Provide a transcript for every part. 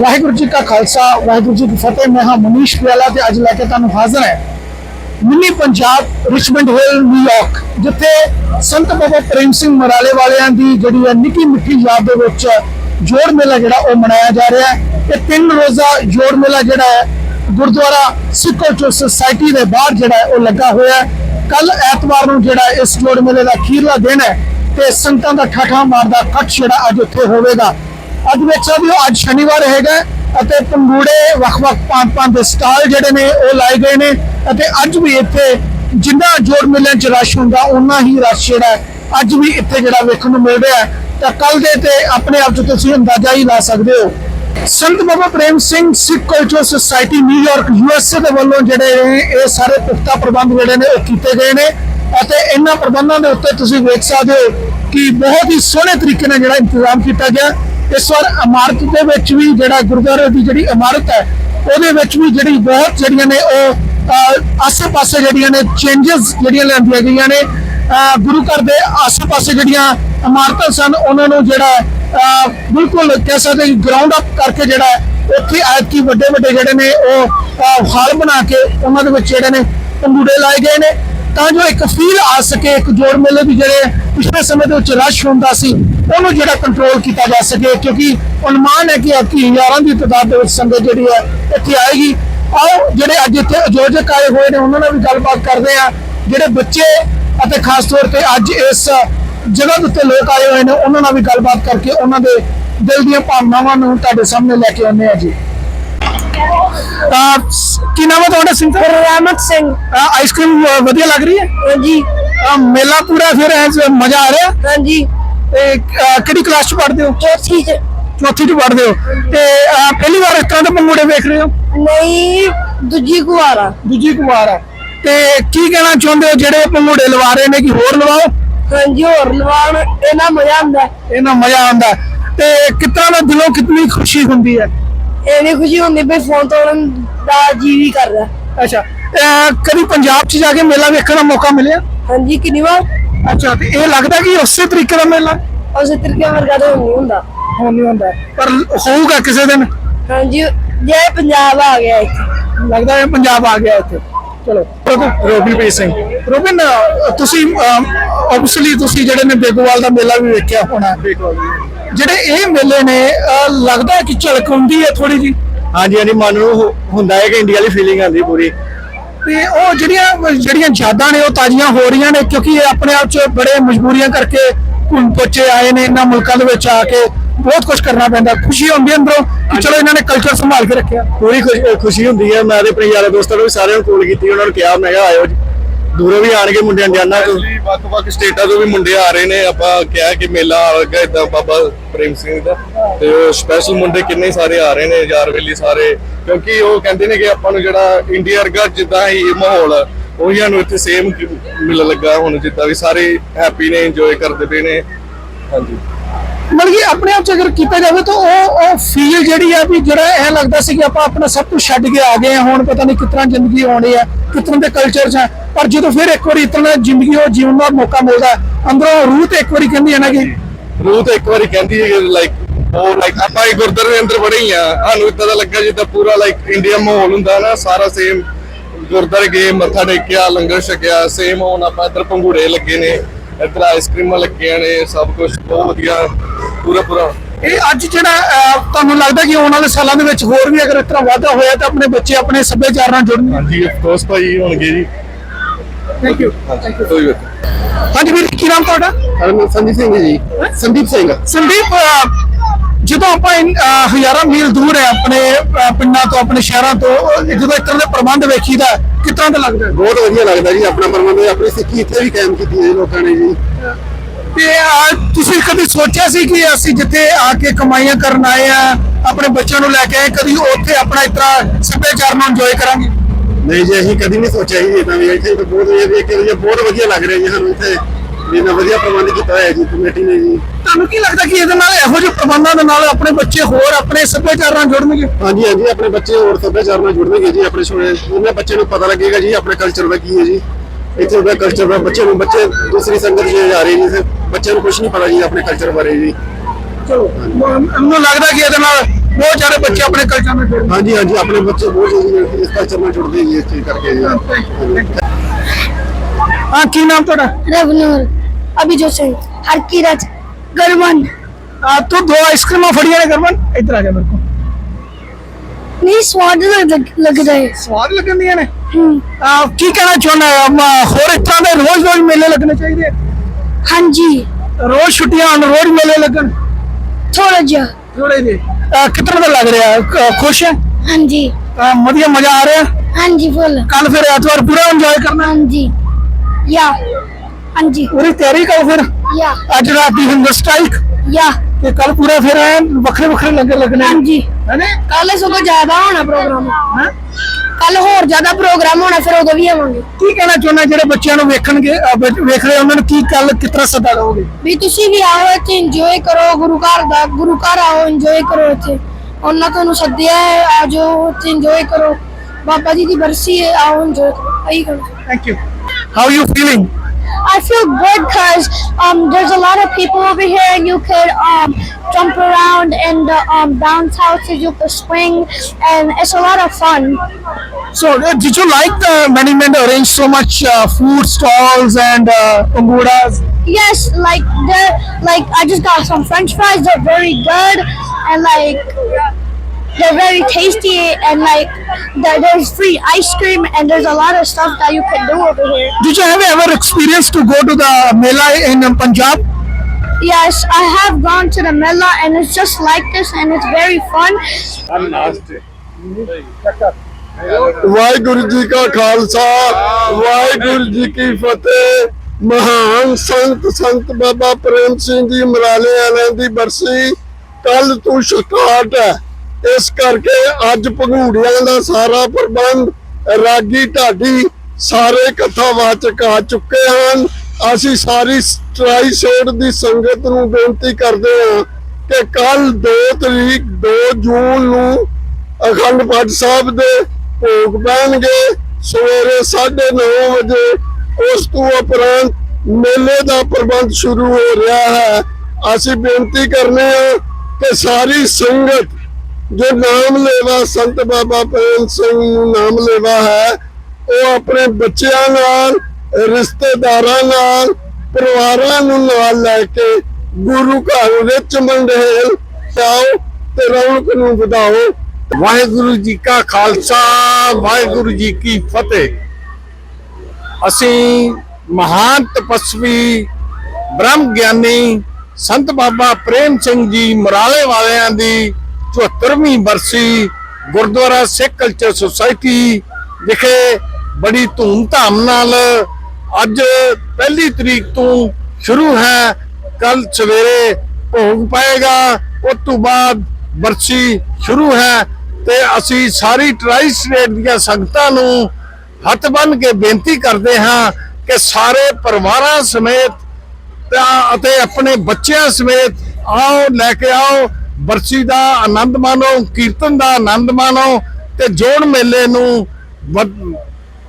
ਵਾਹਿਗੁਰੂ ਜੀ ਕਾ ਖਾਲਸਾ, ਵਾਹਿਗੁਰੂ ਜੀ ਕੀ ਫਤਿਹ। ਮੈਂ ਹਾਂ ਮਨੀਸ਼ ਪਿਆਲਾ ਤੇ ਅੱਜ ਲੈ ਕੇ ਤੁਹਾਨੂੰ ਹਾਜ਼ਰ ਹੈ mini Punjab, Richmond Hill New York ਜਿੱਥੇ ਸੰਤ ਬਾਬਾ ਪ੍ਰੇਮ ਸਿੰਘ ਮਰਾਲੇ ਵਾਲਿਆਂ ਦੀ ਜਿਹੜੀ ਹੈ ਨਿੱਕੀ ਮਿੱਠੀ ਯਾਦ ਦੇ ਵਿੱਚ ਜੋੜ ਮੇਲਾ ਜਿਹੜਾ ਉਹ ਮਨਾਇਆ ਜਾ ਰਿਹਾ ਹੈ। ਇਹ ਤਿੰਨ ਰੋਜ਼ਾ ਜੋੜ ਮੇਲਾ ਜਿਹੜਾ ਹੈ, ਗੁਰਦੁਆਰਾ ਸਿੱਖੋ ਕਲਚਰ ਸੁਸਾਇਟੀ ਦੇ ਬਾਹਰ ਜਿਹੜਾ ਹੈ ਉਹ ਲੱਗਾ ਹੋਇਆ ਹੈ। ਕੱਲ ਐਤਵਾਰ ਨੂੰ ਜਿਹੜਾ ਇਸ ਜੋੜ ਮੇਲੇ ਦਾ ਅਖੀਰਲਾ ਦਿਨ ਹੈ ਤੇ ਸੰਤਾਂ ਦਾ ਠਾਠਾ ਮਾਰਦਾ ਕੱਟ ਜਿਹੜਾ ਅੱਜ ਉੱਥੇ ਹੋਵੇਗਾ। ਅੱਜ ਵੇਖ ਸਕਦੇ ਹੋ, ਅੱਜ ਸ਼ਨੀਵਾਰ ਹੈਗਾ ਅਤੇ ਪੰਗੂੜੇ ਵੱਖ-ਵੱਖ ਪੰਜ-ਪੰਜ ਦੇ ਸਟਾਲ ਜਿਹੜੇ ਨੇ ਉਹ ਲਾਏ ਗਏ ਨੇ ਅਤੇ ਅੱਜ ਵੀ ਇੱਥੇ ਜਿੰਨਾ ਜੋੜ ਮੇਲਿਆਂ 'ਚ ਰਸ਼ ਹੁੰਦਾ ਉਨਾ ਹੀ ਰਸ਼ ਜਿਹੜਾ ਅੱਜ ਵੀ ਇੱਥੇ ਜਿਹੜਾ ਵੇਖਣ ਨੂੰ ਮਿਲ ਰਿਹਾ ਤਾਂ ਕੱਲ ਦੇ ਤੇ ਆਪਣੇ ਆਪ 'ਚ ਤੁਸੀਂ ਅੰਦਾਜ਼ਾ ਹੀ ਲਾ ਸਕਦੇ ਹੋ। Sant Baba Prem Singh Sikh culture society New York USA ਦੇ ਵੱਲੋਂ ਜਿਹੜੇ ਨੇ, ਇਹ ਸਾਰੇ ਪੁਖਤਾ ਪ੍ਰਬੰਧ ਜਿਹੜੇ ਨੇ, ਉਹ ਕੀਤੇ ਗਏ ਨੇ ਅਤੇ ਇਹਨਾਂ ਪ੍ਰਬੰਧਾਂ ਦੇ ਉੱਤੇ ਤੁਸੀਂ ਵੇਖ ਸਕਦੇ ਹੋ ਕਿ ਬਹੁਤ ਹੀ ਸੋਹਣੇ ਤਰੀਕੇ ਨਾਲ ਜਿਹੜਾ ਇੰਤਜ਼ਾਮ ਕੀਤਾ ਗਿਆ। ਇਸ ਵਾਰ ਇਮਾਰਤ ਦੇ ਵਿੱਚ ਵੀ ਜਿਹੜਾ ਗੁਰਦੁਆਰੇ ਦੀ ਜਿਹੜੀ ਇਮਾਰਤ ਹੈ ਉਹਦੇ ਵਿੱਚ ਵੀ ਜਿਹੜੀ ਬਹੁਤ ਜਿਹੜੀਆਂ ਨੇ ਉਹ ਆਸੇ-ਪਾਸੇ ਜਿਹੜੀਆਂ ਨੇ ਚੇਂਜਸ ਜਿਹੜੀਆਂ ਲਿਆਂਦੀਆਂ ਗਈਆਂ ਨੇ। ਗੁਰੂ ਘਰ ਦੇ ਆਸੇ-ਪਾਸੇ ਜਿਹੜੀਆਂ ਇਮਾਰਤਾਂ ਸਨ ਉਹਨਾਂ ਨੂੰ ਜਿਹੜਾ ਬਿਲਕੁਲ ਕਹਿ ਸਕਦੇ ਗਰਾਊਂਡ ਅਪ ਕਰਕੇ ਜਿਹੜਾ ਹੈ, ਉੱਥੇ ਐਤਕੀ ਵੱਡੇ ਵੱਡੇ ਜਿਹੜੇ ਨੇ ਉਹ ਹਾਲ ਬਣਾ ਕੇ ਉਹਨਾਂ ਦੇ ਵਿੱਚ ਜਿਹੜੇ ਨੇ ਪੰਗੂੜੇ ਲਾਏ ਗਏ ਨੇ। ਤਾਂ ਜੋ ਇੱਕ ਫੀਲ ਆ ਸਕੇ ਇੱਕ ਜੋੜ ਮੇਲੇ ਦੀ ਜਿਹੜੇ ਪਿਛਲੇ ਸਮੇਂ ਦੇ ਵਿੱਚ ਰਸ਼ ਹੁੰਦਾ ਸੀ ਉਹਨੂੰ ਜਿਹੜਾ ਕੰਟਰੋਲ ਕੀਤਾ ਜਾ ਸਕੇ ਕਿਉਂਕਿ ਅਨੁਮਾਨ ਹੈ ਕਿ ਅੱਕੀ ਹਜ਼ਾਰਾਂ ਦੀ ਤਾਦਾਦ ਦੇ ਵਿੱਚ ਸੰਗਤ ਜਿਹੜੀ ਹੈ ਇੱਥੇ ਆਏਗੀ। ਆਓ ਜਿਹੜੇ ਅੱਜ ਇੱਥੇ ਆਯੋਜਕ ਆਏ ਹੋਏ ਨੇ ਉਹਨਾਂ ਨਾਲ ਵੀ ਗੱਲਬਾਤ ਕਰਦੇ ਆ ਜਿਹੜੇ ਬੱਚੇ ਅਤੇ ਖਾਸ ਤੌਰ ਤੇ ਅੱਜ ਇਸ ਜਗ੍ਹਾ ਉੱਤੇ ਲੋਕ ਆਏ ਹੋਏ ਨੇ ਉਹਨਾਂ ਨਾਲ ਵੀ ਗੱਲਬਾਤ ਕਰਕੇ ਉਹਨਾਂ ਦੇ ਦਿਲ ਦੀਆਂ ਭਾਵਨਾਵਾਂ ਨੂੰ ਤੁਹਾਡੇ ਸਾਹਮਣੇ ਲੈ ਕੇ ਆਉਂਦੇ ਆ ਜੀ। ਕੀ ਨਾਮ ਹੈ ਤੁਹਾਡਾ ਸਿੰਘ ਰਹਿਮਤ ਸਿੰਘ। ਆਈਸਕ੍ਰੀਮ ਵਧੀਆ ਲੱਗ ਰਹੀ ਹੈ? ਅਹ ਮੇਲਾ ਪੂਰਾ ਫਿਰ ਮਜ਼ਾ ਆ ਰਿਹਾ? ਹਾਂਜੀ। ਤੇ ਅਹ ਕਿਹੜੀ ਕਲਾਸ ਚ ਪੜ੍ਹਦੇ ਹੋ? ਚੌਥੀ ਚ। ਚੌਥੀ ਚ ਪੜ੍ਹਦੇ ਹੋ। ਤੇ ਅਹ ਪਹਿਲੀ ਵਾਰ ਇਸ ਤਰ੍ਹਾਂ ਦੇ ਪੰਗੂੜੇ ਵੇਖ ਰਹੇ ਹੋ? ਨਹੀਂ ਦੂਜੀ ਕੁਵਾਰਾ ਦੂਜੀ ਕੁਵਾਰ ਹੈ ਤੇ ਕੀ ਕਹਿਣਾ ਚਾਹੁੰਦੇ ਹੋ ਜਿਹੜੇ ਪੰਗੂੜੇ ਲਵਾ ਰਹੇ ਨੇ ਕਿ ਹੋਰ ਲਵਾਓ? ਹਾਂਜੀ ਹੋਰ ਲਵਾਉਣ ਇਹਨਾਂ ਮਜ਼ਾ ਆਉਂਦਾ। ਇਹਨਾਂ ਮਜ਼ਾ ਆਉਂਦਾ। ਤੇ ਕਿਤਨਾ ਦਾ ਦਿਲੋਂ ਕਿਤਨੀ ਖੁਸ਼ੀ ਹੁੰਦੀ ਹੈ। ਇਹਨੀ ਖੁਸ਼ੀ ਹੁੰਦੀ ਵੀ ਫੋਨ ਤੋੜਨ ਦਾ ਜੀ ਵੀ ਕਰਦਾ। ਅੱਛਾ। ਅਹ ਕਦੀ ਪੰਜਾਬ ਚ ਜਾ ਕੇ ਮੇਲਾ ਵੇਖਣ ਦਾ ਮੌਕਾ ਮਿਲਿਆ? ਹਾਂਜੀ ਕਿੰਨੀ ਵਾਰ? ਅੱਛਾ ਤੇ ਇਹ ਲੱਗਦਾ ਕਿ ਉਸੇ ਤਰੀਕੇ ਦਾ ਮੇਲਾ ਉਸੇ ਤਰੀਕੇ ਵਰਗਾ ਤਾਂ ਨਹੀਂ ਹੁੰਦਾ। ਹੁਣ ਨਹੀਂ ਹੁੰਦਾ। ਪਰ ਹੋਊਗਾ ਕਿਸੇ ਦਿਨ? ਹਾਂਜੀ ਜੇ ਪੰਜਾਬ ਆ ਗਿਆ ਇੱਥੇ। ਲੱਗਦਾ ਹੈ ਪੰਜਾਬ ਆ ਗਿਆ ਇੱਥੇ। ਚਲੋ। ਰੋਬਿਨਪ੍ਰੀਤ ਸਿੰਘ। ਰੋਬਿਨ ਅਹ, ਤੁਸੀਂ ਆਬਵੀਅਸਲੀ ਤੁਸੀਂ ਜਿਹੜੇ ਨੇ ਬੇਗੋਵਾਲ ਦਾ ਮੇਲਾ ਵੀ ਵੇਖਿਆ ਹੋਣਾ। ਜਿਹੜੇ ਇਹ ਮੇਲੇ ਨੇ ਅਹ, ਲੱਗਦਾ ਹੈ ਕਿ ਝਲਕ ਹੁੰਦੀ ਹੈ ਥੋੜੀ ਜੀ ਹਾਂਜੀ ਹਾਂਜੀ ਮਨ ਨੂੰ ਹੁ- ਹੁੰਦਾ ਹੈ ਕਿ ਇੰਡੀਆ ਵਾਲੀ ਫੀਲਿੰਗ ਆਉਂਦੀ ਪੂਰੀ। ਤੇ ਉਹ ਜਿਹੜੀਆਂ ਜਿਹੜੀਆਂ ਯਾਦਾਂ ਨੇ, ਉਹ ਤਾਜ਼ੀਆਂ ਹੋ ਰਹੀਆਂ ਨੇ, ਕਿਉਂਕਿ ਇਹ ਆਪਣੇ ਆਪ 'ਚ ਬੜੇ ਮਜਬੂਰੀਆਂ ਕਰਕੇ ਘੁੰਮ ਪੋਚੇ ਆਏ ਨੇ ਇਹਨਾਂ ਮੁਲਕਾਂ ਦੇ ਵਿੱਚ ਆ ਕੇ। ਬਹੁਤ ਕੁਝ ਕਰਨਾ ਪੈਂਦਾ, ਖੁਸ਼ੀ ਹੁੰਦੀ ਹੈ ਅੰਦਰੋਂ ਕਿ ਚਲੋ ਇਹਨਾਂ ਨੇ ਕਲਚਰ ਸੰਭਾਲ ਕੇ ਰੱਖਿਆ। ਪੂਰੀ ਖੁਸ਼ੀ ਹੁੰਦੀ ਹੈ। ਮੈਂ ਤੇ ਆਪਣੇ ਯਾਰਾਂ ਦੋਸਤਾਂ ਨੂੰ ਵੀ ਸਾਰਿਆਂ ਨੂੰ ਕੋਲ ਕੀਤੀ, ਉਹਨਾਂ ਨੂੰ ਕਿਹਾ, ਮੈਂ ਕਿਹਾ, ਆਇਓ ਜੀ। ਦੂਰੋਂ ਵੀ ਆਣਗੇ ਮੁੰਡੇ ਅੰਜਾਨਾ ਤੋਂ। ਵੱਖ-ਵੱਖ ਸਟੇਟਾਂ ਤੋਂ ਵੀ ਮੁੰਡੇ ਆ ਰਹੇ ਨੇ। ਆਪਾਂ ਕਿਹਾ ਕਿ ਮੇਲਾ ਲੱਗਾ ਇਦਾਂ ਬਾਬਾ ਪ੍ਰੇਮ ਸਿੰਘ ਦਾ। ਤੇ ਉਹ ਸਪੈਸ਼ਲ ਮੁੰਡੇ ਕਿੰਨੇ ਸਾਰੇ ਆ ਰਹੇ ਨੇ ਯਾਰ ਵੇਲੀ ਸਾਰੇ। ਕਿਉਂਕਿ ਉਹ ਕਹਿੰਦੇ ਨੇ ਕਿ ਆਪਾਂ ਨੂੰ ਜਿਹੜਾ ਇੰਡੀਆ ਵਰਗਾ ਜਿੱਦਾਂ ਹੀ ਮਾਹੌਲ ਉਹੀ ਸਾਨੂੰ ਇੱਥੇ ਸੇਮ ਮਿਲਣ ਲੱਗਾ ਹੁਣ ਜਿੱਦਾਂ ਵੀ ਸਾਰੇ ਹੈਪੀ ਨੇ ਇੰਜੋਏ ਕਰਦੇ ਪਏ ਨੇ। ਹਾਂਜੀ। ਮਤਲਬ ਕਿ ਆਪਣੇ ਆਪ ਚ ਅਗਰ ਕੀਤਾ ਜਾਵੇ ਤਾਂ ਉਹ ਉਹ ਫੀਲ ਜਿਹੜੀ ਆ ਵੀ ਜਿਹੜਾ ਇਹ ਲੱਗਦਾ ਸੀ ਕਿ ਆਪਾਂ ਆਪਣਾ ਸਭ ਕੁਝ ਛੱਡ ਕੇ ਆ ਗਏ ਹਾਂ, ਹੁਣ ਪਤਾ ਨਹੀਂ ਕਿਤਨਾ ਜ਼ਿੰਦਗੀ ਆਉਣੀ ਹੈ ਕਿਤਨਾ ਦੇ ਕਲਚਰ ਚ ਆ। ਪਰ ਜਦੋਂ ਫਿਰ ਇੱਕ ਵਾਰੀ ਇਤਨਾ ਜ਼ਿੰਦਗੀ ਉਹ ਜੀਉਣ ਦਾ ਮੌਕਾ ਮਿਲਦਾ ਅੰਦਰੋਂ ਰੂਹ ਤੇ ਇੱਕ ਵਾਰੀ ਕਹਿੰਦੀ ਹੈ ਨਾ ਕਿ ਰੂਹ ਤਾਂ ਇੱਕ ਵਾਰੀ ਕਹਿੰਦੀ ਹੈ ਲਾਈਕ ਉਹ ਲਾਈਕ ਆਪਾਂ ਇਹ ਗੁਰਦੁਆਰੇ ਦੇ ਅੰਦਰ ਬੜੇ ਹੀ ਆ ਸਾਨੂੰ ਇਦਾਂ ਦਾ ਲੱਗਾ ਜਿੱਦਾਂ ਪੂਰਾ ਲਾਈਕ ਇੰਡੀਆ ਮਾਹੌਲ ਹੁੰਦਾ ਨਾ, ਸਾਰਾ ਸੇਮ ਗੁਰਦੁਆਰੇ ਗਏ, ਮੱਥਾ ਟੇਕਿਆ, ਲੰਗਰ ਛਕਿਆ ਸੇਮ ਹੁਣ ਆਪਾਂ ਇੱਧਰ ਪੰਗੂੜੇ ਲੱਗੇ ਨੇ, ਇੱਧਰ ਆਈਸਕ੍ਰੀਮਾਂ ਲੱਗੀਆਂ ਨੇ, ਸਭ ਕੁਝ ਬਹੁਤ ਵਧੀਆ ਪੂਰਾ ਪੂਰਾ। ਇਹ ਅੱਜ ਜਿਹੜਾ ਤੁਹਾਨੂੰ ਲੱਗਦਾ ਕਿ ਆਉਣ ਵਾਲੇ ਸਾਲਾਂ ਦੇ ਵਿੱਚ ਹੋਰ ਵੀ ਅਗਰ ਇਸ ਤਰ੍ਹਾਂ ਵਾਧਾ ਹੋਇਆ ਤਾਂ ਆਪਣੇ ਬੱਚੇ ਆਪਣੇ ਸੱਭਿਆਚਾਰ ਨਾਲ ਜੁੜਨਗੇ? ਹਾਂਜੀ ਆਫ ਕੋਰਸ ਭਾਈ ਹੋਣਗੇ ਜੀ। ਥੈਂਕ ਯੂ ਗੱਲ ਨਹੀਂ। ਹਾਂਜੀ ਵੀਰ ਕੀ ਨਾਮ ਤੁਹਾਡਾ? ਹਰਮਨ ਸੰਦੀਪ ਸਿੰਘ ਜੀ। ਸੰਦੀਪ ਸਿੰਘ। ਸੰਦੀਪ ਜਦੋਂ ਆਪਾਂ ਹਜ਼ਾਰਾਂ ਮੀਲ ਦੂਰ ਹੈ ਆਪਣੇ ਪਿੰਡਾਂ ਤੋਂ ਆਪਣੇ ਸ਼ਹਿਰਾਂ ਤੋਂ ਜਦੋਂ ਇਸ ਤਰ੍ਹਾਂ ਦੇ ਪ੍ਰਬੰਧ ਵੇਖੀਦਾ ਕਿਸ ਤਰ੍ਹਾਂ ਦਾ ਲੱਗਦਾ? ਬਹੁਤ ਵਧੀਆ ਲੱਗਦਾ ਜੀ ਆਪਣਾ ਪਰਮੰਦ ਆਪਣੀ ਸਿੱਖੀ ਇੱਥੇ ਵੀ ਕਾਇਮ ਕੀਤੀ ਹੈ ਲੋਕਾਂ ਨੇ ਜੀ। ਤੇ ਤੁਸੀਂ ਕਦੀ ਸੋਚਿਆ ਸੀ ਕਿ ਅਸੀਂ ਜਿੱਥੇ ਆ ਕੇ ਕਮਾਈਆਂ ਕਰਨ ਆਏ ਆ ਆਪਣੇ ਬੱਚਿਆਂ ਨੂੰ ਲੈ ਕੇ ਆਏ ਕਦੀ ਉੱਥੇ ਆਪਣਾ ਇਸ ਤਰ੍ਹਾਂ ਸੱਭਿਆਚਾਰ ਨੂੰ ਇੰਜੋਏ ਕਰਾਂਗੇ? ਨਹੀਂ ਜੀ ਅਸੀਂ ਕਦੀ ਨਹੀਂ ਸੋਚਿਆ ਜੀ ਇਦਾਂ ਵੀ ਇੱਥੇ ਤਾਂ ਬਹੁਤ ਵਧੀਆ ਵੇਖ ਕੇ ਬਹੁਤ ਵਧੀਆ ਲੱਗ ਰਿਹਾ ਜੀ ਸਾਨੂੰ ਇੱਥੇ। ਇੰਨਾ ਵਧੀਆ ਪ੍ਰਬੰਧ ਕੀਤਾ ਹੋਇਆ ਜੀ ਕਮੇਟੀ ਨੇ ਜੀ। ਤੁਹਾਨੂੰ ਕੀ ਲੱਗਦਾ ਕਿ ਇਹਦੇ ਨਾਲ ਇਹੋ ਜਿਹੇ ਪ੍ਰਬੰਧਾਂ ਦੇ ਨਾਲ ਆਪਣੇ ਬੱਚੇ ਹੋਰ ਆਪਣੇ ਸੱਭਿਆਚਾਰ ਨਾਲ ਜੁੜਨਗੇ? ਹਾਂਜੀ ਹਾਂਜੀ ਆਪਣੇ ਬੱਚੇ ਹੋਰ ਸੱਭਿਆਚਾਰ ਨਾਲ ਜੁੜਨਗੇ ਜੀ ਆਪਣੇ ਛੋੜੇ ਉਹਨਾਂ ਬੱਚੇ ਨੂੰ ਪਤਾ ਲੱਗੇਗਾ ਜੀ ਆਪਣੇ ਕਲਚਰ ਦਾ ਕੀ ਹੈ ਜੀ। ਇੱਥੇ ਦਾ ਕਲਚਰ ਦਾ ਬੱਚੇ ਨੂੰ ਬੱਚੇ ਦੂਸਰੀ ਸੰਗਤ ਜੇ ਜਾ ਰਹੇ ਜੀ ਬੱਚਿਆਂ ਨੂੰ ਕੁਝ ਨਹੀਂ ਪਤਾ ਜੀ ਆਪਣੇ ਕਲਚਰ ਬਾਰੇ ਜੀ। ਚਲੋ ਮੈਨੂੰ ਲੱਗਦਾ ਕਿ ਇਹਦੇ ਨਾਲ ਬਹੁਤ ਸਾਰੇ ਬੱਚੇ ਆਪਣੇ ਕਲਚਰ ਨਾਲ ਜੁੜਦੇ ਹਾਂਜੀ ਹਾਂਜੀ ਆਪਣੇ ਬੱਚੇ ਬਹੁਤ ਇਸ ਕਲਚਰ ਨਾਲ ਜੁੜਦੇ ਜੀ ਇਸ ਚੀਜ਼ ਕਰਕੇ ਜੀ। ਆ ਕੀ ਨਾਮ ਤੁਹਾਡਾ? ਰਵਨੂਰ ਅਭਿਜੋਤ ਸਿੰਘ ਹਰਕੀਰਤ ਗਰਮਨ ਆ ਤੂੰ ਦੋ ਆਈਸਕ੍ਰੀਮਾਂ ਫੜੀਆਂ ਨੇ ਗਰਮਨ ਇੱਧਰ ਆ ਜਾ ਮੇਰੇ ਕੋਲ। ਨਹੀਂ ਸਵਾਦ ਲੱਗਦਾ ਹੈ ਸਵਾਦ ਲੱਗਦੀਆਂ ਨੇ? ਹੂੰ। ਆ ਕੀ ਕਹਿਣਾ ਚਾਹੁੰਦਾ ਹੋਰ ਇਸ ਦੇ ਰੋਜ਼ ਰੋਜ਼ ਮੇਲੇ ਲੱਗਣੇ ਚਾਹੀਦੇ ਹਾਂਜੀ। ਰੋਜ਼ ਛੁੱਟੀਆਂ ਹਨ ਰੋਜ਼ ਮੇਲੇ ਲੱਗਣ। ਥੋੜਾ ਜਿਹਾ। ਥੋੜੇ ਜੇ ਕਿਤਨਾ ਦਾ ਲੱਗ ਰਿਹਾ? ਖੁਸ਼ ਹੈ? ਹਾਂਜੀ। ਅਹ ਵਧੀਆ ਮਜ਼ਾ ਆ ਰਿਹਾ? ਹਾਂਜੀ ਫੁੱਲ ਕੱਲ ਫਿਰ ਐਤਵਾਰ ਪੂਰਾ ਇੰਜੋਏ ਕਰਨਾ? ਹਾਂਜੀ। ਯਾ। ਹਾਂਜੀ। ਪੂਰੀ ਤਿਆਰੀ ਕਰੋ ਫਿਰ। ਯਾ। ਅੱਜ ਰਾਤ ਦੀ ਹਿੰਦੁਸਤਾਨ ਸਟ੍ਰਾਈਕ। ਯਾ। ਤੇ ਕੱਲ ਪੂਰਾ ਫਿਰ ਵੱਖਰੇ ਵੱਖਰੇ ਲੰਗਰ ਲੱਗਣੇ हाँ जी ਹੈ ਨੇ ਕੱਲ ਸਗੋਂ ਜ਼ਿਆਦਾ ਹੋਣਾ ਪ੍ਰੋਗਰਾਮ ਹੈਂ? ਕੱਲ ਹੋਰ ਜ਼ਿਆਦਾ ਪ੍ਰੋਗਰਾਮ ਹੋਣਾ ਫਿਰ ਉਦੋਂ ਵੀ ਆਵਾਂਗੇ। ਕੀ ਕਹਿਣਾ ਚਾਹੁੰਦਾ ਜਿਹੜੇ ਬੱਚਿਆਂ ਨੂੰ ਵੇਖਣਗੇ ਵੇਖ ਵੇਖ ਰਹੇ ਉਹਨਾਂ ਨੂੰ ਕੀ ਕੱਲ ਕਿਤਨਾ ਸਦਾ ਲਓਗੇ? ਵੀ ਤੁਸੀਂ ਵੀ ਆਓ ਇੱਥੇ ਇੰਜੋਏ ਕਰੋ ਗੁਰੂ ਘਰ ਦਾ ਗੁਰੂ ਘਰ ਆਓ ਇੰਜੋਏ ਕਰੋ ਇੱਥੇ। ਉਹਨਾਂ ਤੁਹਾਨੂੰ ਸੱਦਿਆ ਹੈ ਆ ਜਾਓ ਇੱਥੇ ਇੰਜੋਏ ਕਰੋ। ਬਾਬਾ ਜੀ ਦੀ ਬਰਸੀ ਹੈ ਆਓ ਇੰਜੋਏ ਕਰੋ। ਆਈ ਗੱਲ। Thank you how you feeling I feel good because um, there's a lot of people over here and you could um, jump around in the um, bounce houses, you could swing, and it's a lot of fun. So, uh, did you like the management arrange so much uh, food stalls and uh? Yes, like the like I just got some French fries. They're very good, and like they're very tasty, and like there, there's free ice cream, and there's a lot of stuff that you can do over here. Did you have ever experience to go to the Mela in um, Punjab? Yes, I have gone to the Mela, and it's just like this, and it's very fun. Waheguru ji ਕਾ ਖਾਲਸਾ ਵਾਹਿਗੁਰੂ ਜੀ ਕੀ ਫਤਿਹ ਮਹਾਨ ਸੰਤ ਸੰਤ ਬਾਬਾ ਪ੍ਰੇਮ ਸਿੰਘ ਜੀ ਮਰਾਲੇ ਵਾਲਿਆਂ ਦੀ ਬਰਸੀ ਕੱਲ ਤੋਂ start ਹੈ ਇਸ ਕਰਕੇ ਅੱਜ ਭਗੂੜਿਆਂ ਦਾ ਸਾਰਾ ਪ੍ਰਬੰਧ, ਰਾਗੀ ਢਾਡੀ ਸਾਰੇ ਕਥਾਵਾਚਕ ਆ ਚੁੱਕੇ ਹਨ। ਅਸੀਂ ਸਾਰੀ ਸਟਰਾਈ ਸ਼ੇਡ ਦੀ ਸੰਗਤ ਨੂੰ ਬੇਨਤੀ ਕਰਦੇ ਹਾਂ ਕਿ ਕੱਲ 2 ਤਰੀਕ 2 ਜੂਨ ਨੂੰ ਅਖੰਡ ਪਾਠ ਸਾਹਿਬ ਦੇ ਭੋਗ ਪੈਣਗੇ। ਸਵੇਰੇ 9:30 ਵਜੇ ਉਸ ਤੋਂ ਉਪਰੰਤ ਮੇਲੇ ਦਾ ਪ੍ਰਬੰਧ ਸ਼ੁਰੂ ਹੋ ਰਿਹਾ ਹੈ। ਅਸੀਂ ਬੇਨਤੀ ਕਰਨੇ ਹਾਂ ਕਿ ਸਾਰੀ ਸੰਗਤ ਜੋ ਨਾਮ ਲੈਵਾ ਸੰਤ ਬਾਬਾ ਪ੍ਰੇਮ ਸਿੰਘ ਨੂੰ ਨਾਮ ਲੈਵਾ ਹੈ, ਉਹ ਆਪਣੇ ਬੱਚਿਆਂ ਨਾਲ, ਰਿਸ਼ਤੇਦਾਰਾਂ ਨਾਲ, ਪਰਿਵਾਰਾਂ ਨੂੰ ਨਾਲ ਲੈ ਕੇ ਗੁਰੂ ਘਰ ਵਿੱਚ ਮੰਡੇਲ ਜਾਓ ਤੇ ਰੌਣਕ ਨੂੰ ਵਧਾਓ। ਵਾਹਿਗੁਰੂ ਜੀ ਕਾ ਖਾਲਸਾ, ਵਾਹਿਗੁਰੂ ਜੀ ਕੀ ਫਤਿਹ। ਅਸੀਂ ਮਹਾਨ ਤਪਸਵੀ ਬ੍ਰਹਮ ਗਿਆਨੀ ਸੰਤ ਬਾਬਾ ਪ੍ਰੇਮ ਸਿੰਘ ਜੀ ਮਰਾਲੇ ਵਾਲਿਆਂ ਦੀ 74ਵੀਂ ਬਰਸੀ ਗੁਰਦੁਆਰਾ ਸਿੱਖ ਕਲਚਰ ਸੁਸਾਇਟੀ ਵਿਖੇ ਬੜੀ ਧੂਮ-ਧਾਮ ਨਾਲ ਅੱਜ ਪਹਿਲੀ ਤਰੀਕ ਤੋਂ ਸ਼ੁਰੂ ਹੈ। ਕੱਲ ਸਵੇਰੇ ਭੋਗ ਪਏਗਾ, ਉਸ ਤੋਂ ਬਾਅਦ ਬਰਸੀ ਸ਼ੁਰੂ ਹੈ ਤੇ ਅਸੀਂ ਸਾਰੀ ਟਰਾਈ ਸਟੇਟ ਦੀਆਂ ਸੰਗਤਾਂ ਨੂੰ ਹੱਥ ਬੰਨ ਕੇ ਬੇਨਤੀ ਕਰਦੇ ਹਾਂ ਕਿ ਸਾਰੇ ਪਰਿਵਾਰਾਂ ਸਮੇਤ ਅਤੇ ਆਪਣੇ ਬੱਚਿਆਂ ਸਮੇਤ ਆਓ, ਲੈ ਕੇ ਆਓ। ਬਰਸੀ ਦਾ ਆਨੰਦ ਮਾਣੋ, ਕੀਰਤਨ ਦਾ ਆਨੰਦ ਮਾਣੋ ਤੇ ਜੋੜ ਮੇਲੇ ਨੂੰ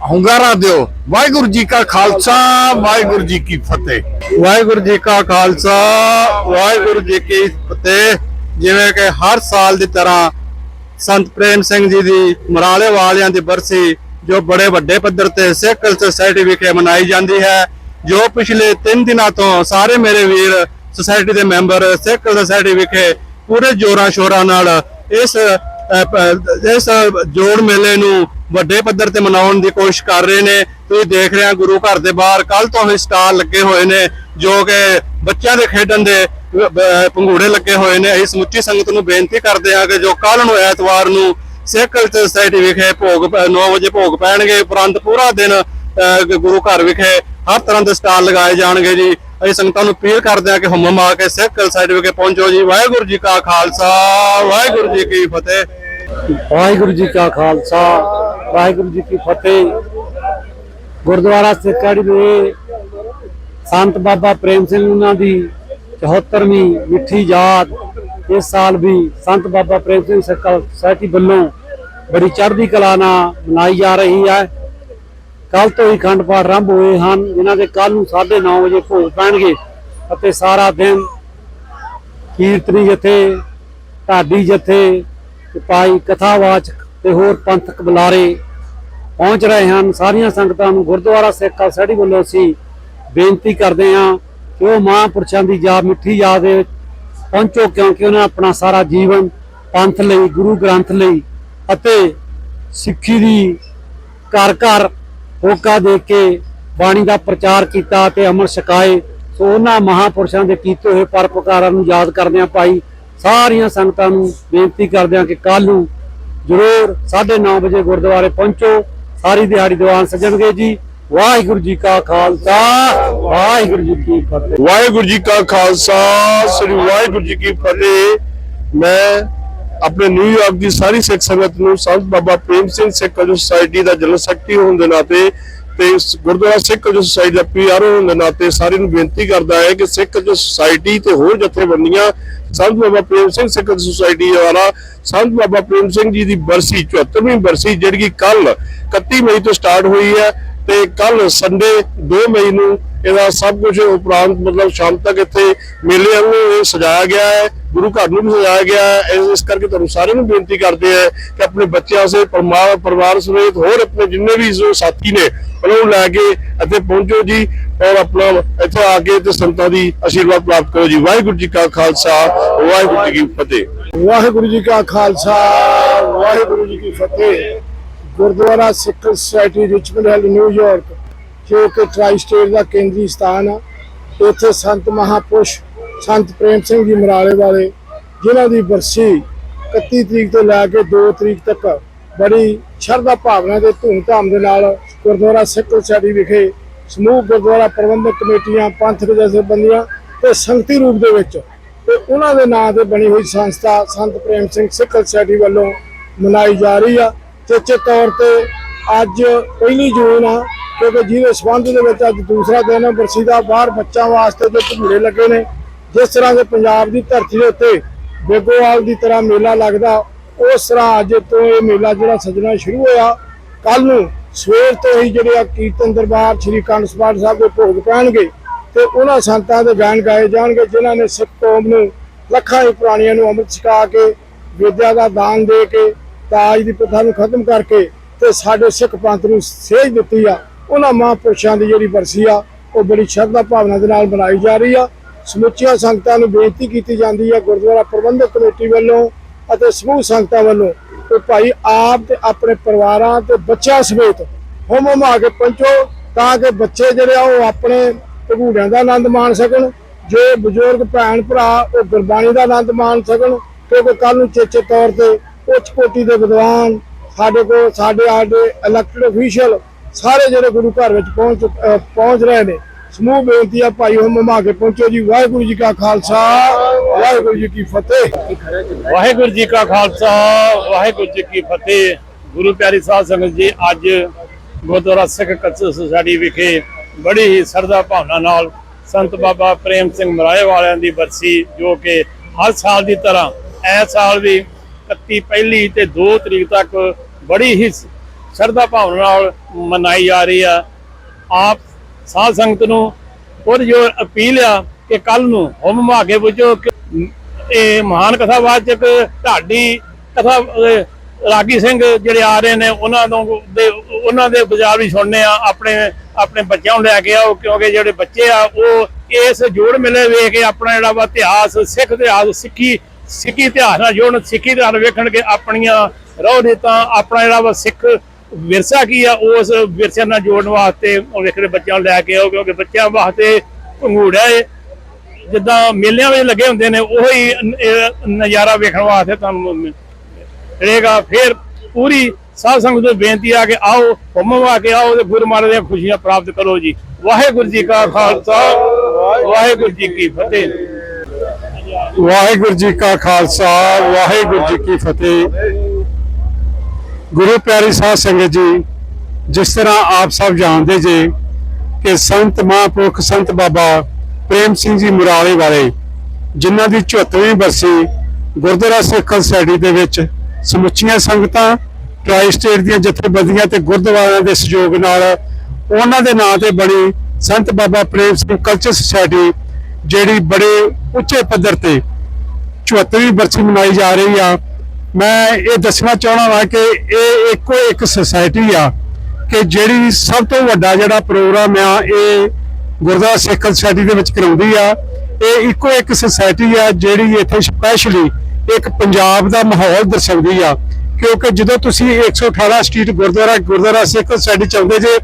ਹੁੰਗਾਰਾ ਦਿਓ। ਵਾਹਿਗੁਰੂ ਜੀ ਕਾ ਖਾਲਸਾ, ਵਾਹਿਗੁਰੂ ਜੀ ਕੀ ਫਤਿਹ। ਵਾਹਿਗੁਰੂ ਜੀ ਕਾ ਖਾਲਸਾ, ਵਾਹਿਗੁਰੂ ਜੀ ਕੀ ਫਤਿਹ। ਜਿਵੇਂ ਕਿ ਹਰ ਸਾਲ ਦੀ ਤਰ੍ਹਾਂ ਸੰਤ ਪ੍ਰੇਮ ਸਿੰਘ ਜੀ ਦੀ ਮਰਾਲੇ ਵਾਲਿਆਂ ਦੀ ਬਰਸੀ, ਜੋ ਬੜੇ ਵੱਡੇ ਪੱਧਰ ਤੇ ਸਿੱਖ ਕਲਚਰ ਸੁਸਾਇਟੀ ਵਿਖੇ ਮਨਾਈ ਜਾਂਦੀ ਹੈ, ਜੋ ਪਿਛਲੇ 3 ਦਿਨਾਂ ਤੋਂ ਸਾਰੇ ਮੇਰੇ ਵੀਰ ਸੁਸਾਇਟੀ ਦੇ ਮੈਂਬਰ ਸਿੱਖ ਕਲਚਰ ਸੁਸਾਇਟੀ ਵਿਖੇ ਪੂਰੇ ਜੋਰਾਂ ਸ਼ੋਰਾਂ ਨਾਲ ਇਸ ਇਸ ਜੋੜ ਮੇਲੇ ਨੂੰ ਵੱਡੇ ਪੱਧਰ ਤੇ ਮਨਾਉਣ ਦੀ ਕੋਸ਼ਿਸ਼ ਕਰ ਰਹੇ ਨੇ। ਤੁਸੀਂ ਦੇਖ ਰਹੇ ਹੋ ਗੁਰੂ ਘਰ ਦੇ ਬਾਹਰ ਕੱਲ ਤੋਂ ਹੀ ਸਟਾਲ ਲੱਗੇ ਹੋਏ ਨੇ ਜੋ ਕਿ ਬੱਚਿਆਂ ਦੇ ਖੇਡਣ ਦੇ ਅ, ਪੰਘੂੜੇ ਲੱਗੇ ਹੋਏ ਨੇ। ਅਸੀਂ ਸਮੁੱਚੀ ਸੰਗਤ ਨੂੰ ਬੇਨਤੀ ਕਰਦੇ ਹਾਂ ਕਿ ਜੋ ਕੱਲ ਨੂੰ ਐਤਵਾਰ ਨੂੰ ਸਿੱਖ ਕਲਚਰ ਸੁਸਾਇਟੀ ਵਿਖੇ ਭੋਗ 9 ਵਜੇ ਭੋਗ ਪੈਣਗੇ ਉਪਰੰਤ ਪੂਰਾ ਦਿਨ ਅ, ਗੁਰੂ ਘਰ ਵਿਖੇ ਹਰ ਤਰ੍ਹਾਂ ਦੇ ਸਟਾਲ ਲਗਾਏ ਜਾਣਗੇ ਜੀ। ਅਸੀਂ ਸੰਗਤਾਂ ਨੂੰ ਅਪੀਲ ਕਰਦੇ ਹਾਂ ਕਿ ਹੁਮਮ ਆ ਕੇ ਸਿੱਖ ਕਲਚਰ ਵਿਖੇ ਪਹੁੰਚੋ ਜੀ। ਵਾਹਿਗੁਰੂ ਜੀ ਕਾ ਖਾਲਸਾ, ਵਾਹਿਗੁਰੂ ਜੀ ਕੀ ਫਤਿਹ। ਵਾਹਿਗੁਰੂ ਜੀ ਕਾ ਖਾਲਸਾ, ਵਾਹਿਗੁਰੂ ਜੀ ਕੀ ਫਤਿਹ। ਗੁਰਦੁਆਰਾ ਸਿੱਖਾੜੀ ਦੇ ਸੰਤ ਬਾਬਾ ਪ੍ਰੇਮ ਸਿੰਘ ਉਹਨਾਂ ਦੀ 74ਵੀਂ ਮਿੱਠੀ ਯਾਦ ਇਸ ਸਾਲ ਵੀ ਸੰਤ ਬਾਬਾ ਪ੍ਰੇਮ ਸਿੰਘ ਸਰਕਲ ਸੋਸਾਇਟੀ ਵੱਲੋਂ ਬੜੀ ਚੜ੍ਹਦੀ ਕਲਾ ਨਾਲ ਮਨਾਈ ਜਾ ਰਹੀ ਹੈ। ਕੱਲ ਤੋਂ ਹੀ ਖੰਡ ਪਾਠ ਆਰੰਭ ਹੋਏ ਹਨ, ਜਿਨ੍ਹਾਂ ਦੇ ਕੱਲ ਨੂੰ 9:30 ਵਜੇ ਭੋਗ ਪੈਣਗੇ ਅਤੇ ਸਾਰਾ ਦਿਨ ਕੀਰਤਨੀ ਜਥੇ, ਢਾਡੀ ਜਥੇ ਤੇ ਕਥਾਵਾਚਕ ਤੇ ਹੋਰ ਪੰਥਕ ਬੁਲਾਰੇ ਪਹੁੰਚ ਰਹੇ ਹਨ। ਸਾਰੀਆਂ ਸੰਗਤਾਂ ਨੂੰ ਗੁਰਦੁਆਰਾ ਸਿੱਖ ਕਾ ਵੱਲੋਂ ਅਸੀਂ ਬੇਨਤੀ ਕਰਦੇ ਹਾਂ ਕਿ ਉਹ ਮਹਾਂਪੁਰਸ਼ਾਂ ਦੀ ਯਾਦ, ਮਿੱਠੀ ਯਾਦ ਦੇ ਵਿੱਚ ਪਹੁੰਚੋ, ਕਿਉਂਕਿ ਉਹਨਾਂ ਆਪਣਾ ਸਾਰਾ ਜੀਵਨ ਪੰਥ ਲਈ, ਗੁਰੂ ਗ੍ਰੰਥ ਲਈ ਅਤੇ ਸਿੱਖੀ ਦੀ ਘਰ ਘਰ ਹੋਕਾ ਦੇ ਕੇ ਬਾਣੀ ਦਾ ਪ੍ਰਚਾਰ ਕੀਤਾ ਤੇ ਅਮਰ ਛਕਾਏ। ਸੋ ਉਹਨਾਂ ਮਹਾਪੁਰਸ਼ਾਂ ਦੇ ਕੀਤੇ ਹੋਏ ਪਰਪਕਾਰਾਂ ਨੂੰ ਯਾਦ ਕਰਦਿਆਂ ਭਾਈ। ਸਾਰੀਆਂ ਸੰਗਤਾਂ ਨੂੰ ਬੇਨਤੀ ਕਰਦਿਆਂ ਕਿ ਕੱਲ ਨੂੰ ਜ਼ਰੂਰ 9:30 ਵਜੇ ਗੁਰਦੁਆਰੇ ਪਹੁੰਚੋ। ਸਾਰੀ ਦਿਹਾੜੀ ਦੀਵਾਨ ਸਜਣਗੇ ਜੀ। ਵਾਹਿਗੁਰੂ ਜੀ ਕਾ ਖਾਲਸਾ, ਵਾਹਿਗੁਰੂ ਜੀ ਕੀ ਫਤਿਹ। ਵਾਹਿਗੁਰੂ ਜੀ ਕਾ ਖਾਲਸਾ, ਸ੍ਰੀ ਵਾਹਿਗੁਰੂ ਜੀ ਕੀ ਫਤਿਹ। ਮੈਂ ਆਪਣੇ ਨਿਊਯਾਰਕ ਦੀ ਸਾਰੀ ਸਿੱਖ ਸੰਗਤ ਨੂੰ ਸੰਤ ਬਾਬਾ ਪ੍ਰੇਮ ਸਿੰਘ ਸਿੱਖ ਕਲਯੁਗ ਸੁਸਾਇਟੀ ਦਾ ਜਨਰਲ ਸੈਕਟਰੀ ਹੋਣ ਦੇ ਨਾਤੇ ਤੇ ਗੁਰਦੁਆਰਾ ਸਿੱਖ ਕਲਯੁਗ ਸੁਸਾਇਟੀ ਦਾ ਪੀਆਰ ਹੋਣ ਦੇ ਨਾਤੇ ਸਾਰਿਆਂ ਨੂੰ ਬੇਨਤੀ ਕਰਦਾ ਹੈ ਕਿ ਸਿੱਖ ਕਲਯੁਗ ਸੁਸਾਇਟੀ ਤੇ ਹੋਰ ਜਥੇਬੰਦੀਆਂ ਸੰਤ ਬਾਬਾ ਪ੍ਰੇਮ ਸਿੰਘ ਸਿੱਖ ਕਲਯੁਗ ਸੁਸਾਇਟੀ ਦੁਆਰਾ ਸੰਤ ਬਾਬਾ ਪ੍ਰੇਮ ਸਿੰਘ ਜੀ ਦੀ ਬਰਸੀ 74ਵੀਂ ਬਰਸੀ, ਜਿਹੜੀ ਕਿ ਕੱਲ 31 ਮਈ ਤੋਂ ਸਟਾਰਟ ਹੋਈ ਹੈ ਤੇ ਕੱਲ ਸੰਡੇ 2 ਮਈ ਨੂੰ ਇਹਦਾ ਸਭ ਕੁਝ ਉਪਰਾਂਤ ਮਤਲਬ ਸ਼ਾਮ ਤੱਕ ਇੱਥੇ ਮੇਲੇ ਨੂੰ ਇਹ ਸਜਾਇਆ ਗਿਆ ਹੈ, ਗੁਰੂ ਘਰ ਨੂੰ ਵੀ ਸਜਾਇਆ ਗਿਆ ਹੈ। ਇਸ- ਕਰਕੇ ਤੁਹਾਨੂੰ ਸਾਰਿਆਂ ਨੂੰ ਬੇਨਤੀ ਕਰਦੇ ਆ ਕਿ ਆਪਣੇ ਬੱਚਿਆਂ ਸੇ ਪਰਿਵਾਰ ਸਮੇਤ ਹੋਰ ਆਪਣੇ ਜਿੰਨੇ ਵੀ ਜੋ ਸਾਥੀ ਨੇ, ਉਹਨਾਂ ਨੂੰ ਲੈ ਕੇ ਇੱਥੇ ਪਹੁੰਚੋ ਜੀ ਔਰ ਆਪਣਾ ਇੱਥੇ ਆ ਕੇ ਤੇ ਸੰਤਾਂ ਦੀ ਆਸ਼ੀਰਵਾਦ ਪ੍ਰਾਪਤ ਕਰੋ ਜੀ। ਵਾਹਿਗੁਰੂ ਜੀ ਕਾ ਖਾਲਸਾ, ਵਾਹਿਗੁਰੂ ਜੀ ਕੀ ਫਤਿਹ। ਵਾਹਿਗੁਰੂ ਜੀ ਕਾ ਖਾਲਸਾ, ਵਾਹਿਗੁਰੂ ਜੀ ਕੀ ਫਤਿਹ। Gurdwara Sikh Society Richmond Hill New York ਜੋ ਕਿ ਟ੍ਰਾਈ ਸਟੇਟ ਦਾ ਕੇਂਦਰੀ ਸਥਾਨ ਆ। ਇੱਥੇ ਸੰਤ ਮਹਾਪੁਰਸ਼, ਸੰਤ ਪ੍ਰੇਮ ਸਿੰਘ ਜੀ ਮਰਾਲੇ ਵਾਲੇ, ਜਿਨ੍ਹਾਂ ਦੀ ਬਰਸੀ 31 ਤਰੀਕ ਤੋਂ ਲੈ ਕੇ 2 ਤਰੀਕ ਤੱਕ ਬੜੀ ਸ਼ਰਧਾ ਭਾਵਨਾ ਤੇ ਧੂਮਧਾਮ ਦੇ ਨਾਲ ਗੁਰਦੁਆਰਾ ਸਿੱਖ ਸੁਸਾਇਟੀ ਵਿਖੇ ਸਮੂਹ ਗੁਰਦੁਆਰਾ ਪ੍ਰਬੰਧਕ ਕਮੇਟੀਆਂ ਪੰਥਕ ਜਥੇਬੰਦੀਆਂ ਤੇ ਸੰਗਤੀ ਰੂਪ ਦੇ ਵਿੱਚ ਤੇ ਉਹਨਾਂ ਦੇ ਨਾਂ ਤੇ ਬਣੀ ਹੋਈ ਸੰਸਥਾ ਸੰਤ ਪ੍ਰੇਮ ਸਿੰਘ ਸਿੱਖ ਸੁਸਾਇਟੀ ਵੱਲੋਂ ਮਨਾਈ ਜਾ ਰਹੀ ਆ। ਚੇਚੇ ਤੌਰ ਤੇ ਅੱਜ ਪਹਿਲੀ ਜੂਨ ਆ, ਕਿਉਂਕਿ ਜਿਹਦੇ ਸੰਬੰਧ ਦੇ ਵਿੱਚ ਅੱਜ ਦੂਸਰਾ ਦਿਨ ਹੈ ਬਰਸੀ ਦਾ ਬਾਹਰ ਬੱਚਿਆਂ ਵਾਸਤੇ ਜੋ ਭੰਗੂੜੇ ਲੱਗੇ ਨੇ, ਜਿਸ ਤਰ੍ਹਾਂ ਦੇ ਪੰਜਾਬ ਦੀ ਧਰਤੀ ਦੇ ਉੱਤੇ ਬੇਗੋਵਾਲ ਦੀ ਤਰ੍ਹਾਂ ਮੇਲਾ ਲੱਗਦਾ, ਉਸ ਤਰ੍ਹਾਂ ਅੱਜ ਤੋਂ ਇਹ ਮੇਲਾ ਜਿਹੜਾ ਸਜਣਾ ਸ਼ੁਰੂ ਹੋਇਆ। ਕੱਲ ਨੂੰ ਸਵੇਰ ਤੋਂ ਹੀ ਜਿਹੜੇ ਆ ਕੀਰਤਨ ਦਰਬਾਰ ਸ੍ਰੀ ਕੰਡ ਸਾਹਿਬ ਦੇ ਭੋਗ ਪੈਣਗੇ ਤੇ ਉਹਨਾਂ ਸੰਤਾਂ ਦੇ ਗਾਇਨ ਗਾਏ ਜਾਣਗੇ, ਜਿਨ੍ਹਾਂ ਨੇ ਸਿੱਖ ਕੌਮ ਨੂੰ ਲੱਖਾਂ ਹੀ ਪ੍ਰਾਣੀਆਂ ਨੂੰ ਅੰਮ੍ਰਿਤ ਛਕਾ ਕੇ, ਵਿਦਿਆ ਦਾ ਦਾਨ ਦੇ ਕੇ ਤਾਜ ਦੀ ਪ੍ਰਥਾ ਨੂੰ ਖਤਮ ਕਰਕੇ ਤੇ ਸਾਡੇ ਸਿੱਖ ਪੰਥ ਨੂੰ ਸੇਧ ਦਿੱਤੀ ਆ। ਉਹਨਾਂ ਮਹਾਂਪੁਰਸ਼ਾਂ ਦੀ ਜਿਹੜੀ ਬਰਸੀ ਆ, ਉਹ ਬੜੀ ਸ਼ਰਧਾ ਭਾਵਨਾ ਦੇ ਨਾਲ ਮਨਾਈ ਜਾ ਰਹੀ ਆ। ਸਮੁੱਚੀਆਂ ਸੰਗਤਾਂ ਨੂੰ ਬੇਨਤੀ ਕੀਤੀ ਜਾਂਦੀ ਆ ਗੁਰਦੁਆਰਾ ਪ੍ਰਬੰਧਕ ਕਮੇਟੀ ਵੱਲੋਂ ਅਤੇ ਸਮੂਹ ਸੰਗਤਾਂ ਵੱਲੋਂ ਕਿ ਭਾਈ ਆਪ ਤੇ ਆਪਣੇ ਪਰਿਵਾਰਾਂ ਤੇ ਬੱਚਿਆਂ ਸਮੇਤ ਹੁਮ ਹੁਮਾ ਕੇ ਪਹੁੰਚੋ ਤਾਂ ਕਿ ਬੱਚੇ ਜਿਹੜੇ ਆ, ਉਹ ਆਪਣੇ ਭਗੂੜਿਆਂ ਦਾ ਆਨੰਦ ਮਾਣ ਸਕਣ, ਜੋ ਬਜ਼ੁਰਗ ਭੈਣ ਭਰਾ, ਉਹ ਗੁਰਬਾਣੀ ਦਾ ਆਨੰਦ ਮਾਣ ਸਕਣ, ਕਿਉਂਕਿ ਕੱਲ ਨੂੰ ਚੇਚੇ ਤੌਰ ਤੇ ਉੱਚ ਕੋਟੀ ਦੇ ਵਿਦਵਾਨ, ਸਾਡੇ ਕੋਲ ਸਾਡੇ ਸਾਡੇ ਇਲੈਕਟਡ ਅਫੀਸ਼ੀਅਲ ਸਾਰੇ ਜਿਹੜੇ ਗੁਰੂ ਘਰ ਵਿੱਚ ਪਹੁੰਚ ਪਹੁੰਚ ਰਹੇ ਨੇ। ਸਮੂਹ ਬੇਨਤੀ ਆ, ਭਾਈ ਹੁਮ ਹੁਮਾ ਕੇ ਪਹੁੰਚੋ ਜੀ। ਵਾਹਿਗੁਰੂ ਜੀ ਕਾ ਖਾਲਸਾ, ਵਾਹਿਗੁਰੂ ਜੀ ਕੀ ਫਤਿਹ। ਵਾਹਿਗੁਰੂ ਜੀ ਕਾ ਖਾਲਸਾ, ਵਾਹਿਗੁਰੂ ਜੀ ਕੀ ਫਤਿਹ। ਗੁਰੂ ਪਿਆਰੀ ਸਾਧ ਸੰਗਤ ਜੀ, ਅੱਜ ਗੁਰਦੁਆਰਾ ਸਿੱਖ ਕਲਚਰ ਸੁਸਾਇਟੀ ਵਿਖੇ ਬੜੀ ਹੀ ਸਰਦਾ ਭਾਵਨਾ ਨਾਲ ਸੰਤ ਬਾਬਾ ਪ੍ਰੇਮ ਸਿੰਘ ਮਰਾਏ ਵਾਲਿਆਂ ਦੀ ਬਰਸੀ, ਜੋ ਕਿ ਹਰ ਸਾਲ ਦੀ ਤਰ੍ਹਾਂ ਇਸ ਸਾਲ ਵੀ 31 ਪਹਿਲੀ ਤੇ 2 ਤਰੀਕ ਤੱਕ ਬੜੀ ਹੀ ਸ਼ਰਧਾ ਭਾਵਨਾ ਨਾਲ ਮਨਾਈ ਜਾ ਰਹੀ ਆ। ਆਪ ਸਾਧ ਸੰਗਤ ਨੂੰ ਉਹ ਜੋ ਅਪੀਲ ਆ ਕਿ ਕੱਲ ਨੂੰ ਹੁਮ ਮਾਗੇ ਪੁੱਜੋ ਇਹ ਮਹਾਨ ਕਥਾਵਾਚਕ ਢਾਡੀ ਕਥਾ ਰਾਗੀ ਸਿੰਘ ਜਿਹੜੇ ਆ ਰਹੇ ਨੇ, ਉਹਨਾਂ ਤੋਂ ਦੇ, ਉਹਨਾਂ ਦੇ ਵਿਚਾਰ ਵੀ ਸੁਣਨੇ ਆ, ਆਪਣੇ ਆਪਣੇ ਬੱਚਿਆਂ ਨੂੰ ਲੈ ਕੇ ਆਓ, ਕਿਉਂਕਿ ਜਿਹੜੇ ਬੱਚੇ ਆ, ਉਹ ਇਸ ਜੋੜ ਮੇਲੇ ਵੇਖ ਕੇ ਆਪਣਾ ਜਿਹੜਾ ਵਾ ਇਤਿਹਾਸ, ਸਿੱਖ ਇਤਿਹਾਸ, ਸਿੱਖੀ ਸਿੱਖੀ ਇਤਿਹਾਸ ਨਾਲ ਜੋੜਨ ਸਿੱਖੀ ਇਤਿਹਾਸ ਵੇਖਣ ਕੇ ਆਪਣੀਆਂ ਰੋਹ ਰੀਤਾਂ ਆਪਣਾ ਜਿਹੜਾ ਵਾ ਸਿੱਖ ਵਿਰਸਾ ਕੀ ਆ ਉਸ ਵਿਰਸੇ ਨਾਲ ਜੋੜਨ ਵਾਸਤੇ ਉਹ ਵੇਖਦੇ ਬੱਚਿਆਂ ਨੂੰ ਲੈ ਕੇ ਆਓ, ਕਿਉਂਕਿ ਬੱਚਿਆਂ ਵਾਸਤੇ ਭੰਗੂੜਾ ਏ। ਜਿੱਦਾਂ ਮੇਲਿਆਂ ਵਿੱਚ ਲੱਗੇ ਹੁੰਦੇ ਨੇ, ਉਹੀ ਨਜ਼ਾਰਾ ਵੇਖਣ ਵਾਸਤੇ ਤੁਹਾਨੂੰ ਰਹੇਗਾ ਫਿਰ ਪੂਰੀ ਸਾਧ ਸੰਗਤ ਨੂੰ ਬੇਨਤੀ ਆ ਕਿ ਆਓ ਹੁਮਮ ਆ ਕੇ ਆਓ ਤੇ ਗੁਰੂ ਮਹਾਰਾਜ ਦੀਆਂ ਖੁਸ਼ੀਆਂ ਪ੍ਰਾਪਤ ਕਰੋ ਜੀ। ਵਾਹਿਗੁਰੂ ਜੀ ਕਾ ਖਾਲਸਾ, ਵਾਹਿਗੁਰੂ ਜੀ ਕੀ ਫਤਿਹ। ਵਾਹਿਗੁਰੂ ਜੀ ਕਾ ਖਾਲਸਾ, ਵਾਹਿਗੁਰੂ ਜੀ ਕੀ ਫਤਿਹ। ਗੁਰੂ ਪਿਆਰੀ ਸਾਧ ਸੰਗਤ ਜੀ, ਜਿਸ ਤਰ੍ਹਾਂ ਆਪ ਸਭ ਜਾਣਦੇ ਜੇ ਕਿ ਸੰਤ ਮਹਾਂਪੁਰਖ ਸੰਤ ਬਾਬਾ ਪ੍ਰੇਮ ਸਿੰਘ ਜੀ ਮੁਰਾਲੇ ਵਾਲੇ, ਜਿਨ੍ਹਾਂ ਦੀ 74ਵੀਂ ਬਰਸੀ ਗੁਰਦੁਆਰਾ ਸਿੱਖ ਸੁਸਾਇਟੀ ਦੇ ਵਿੱਚ ਸਮੁੱਚੀਆਂ ਸੰਗਤਾਂ ਟਰਾਈ ਸਟੇਟ ਦੀਆਂ ਜਥੇਬੰਦੀਆਂ ਤੇ ਗੁਰਦੁਆਰਿਆਂ ਦੇ ਸਹਿਯੋਗ ਨਾਲ ਉਹਨਾਂ ਦੇ ਨਾਂ ਤੇ ਬਣੀ ਸੰਤ ਬਾਬਾ ਪ੍ਰੇਮ ਸਿੰਘ ਕਲਚਰ ਸੁਸਾਇਟੀ ਜਿਹੜੀ ਬੜੇ ਉੱਚੇ ਪੱਧਰ ਤੇ 74ਵੀਂ ਬਰਸੀ ਮਨਾਈ ਜਾ ਰਹੀ ਆ, ਮੈਂ ਇਹ ਦੱਸਣਾ ਚਾਹਣਾ ਵਾ ਕਿ ਇਹ ਇੱਕੋ ਇੱਕ ਸੁਸਾਇਟੀ ਆ ਕਿ ਜਿਹੜੀ ਸਭ ਤੋਂ ਵੱਡਾ ਜਿਹੜਾ ਪ੍ਰੋਗਰਾਮ ਆ, ਇਹ ਗੁਰਦੁਆਰਾ ਸਿੱਖ ਸੁਸਾਇਟੀ ਦੇ ਵਿੱਚ ਕਰਾਉਂਦੀ ਆ। ਇਹ ਇੱਕੋ ਇੱਕ ਸੁਸਾਇਟੀ ਆ ਜਿਹੜੀ ਇੱਥੇ ਸਪੈਸ਼ਲੀ ਇੱਕ ਪੰਜਾਬ ਦਾ ਮਾਹੌਲ ਦਰਸਾਉਂਦੀ ਆ। ਕਿਉਂਕਿ ਜਦੋਂ ਤੁਸੀਂ 118 ਸਟਰੀਟ ਗੁਰਦੁਆਰਾ ਗੁਰਦੁਆਰਾ ਸਿੱਖ ਸੁਸਾਇਟੀ ਚ ਆਉਂਦੇ ਜੇ,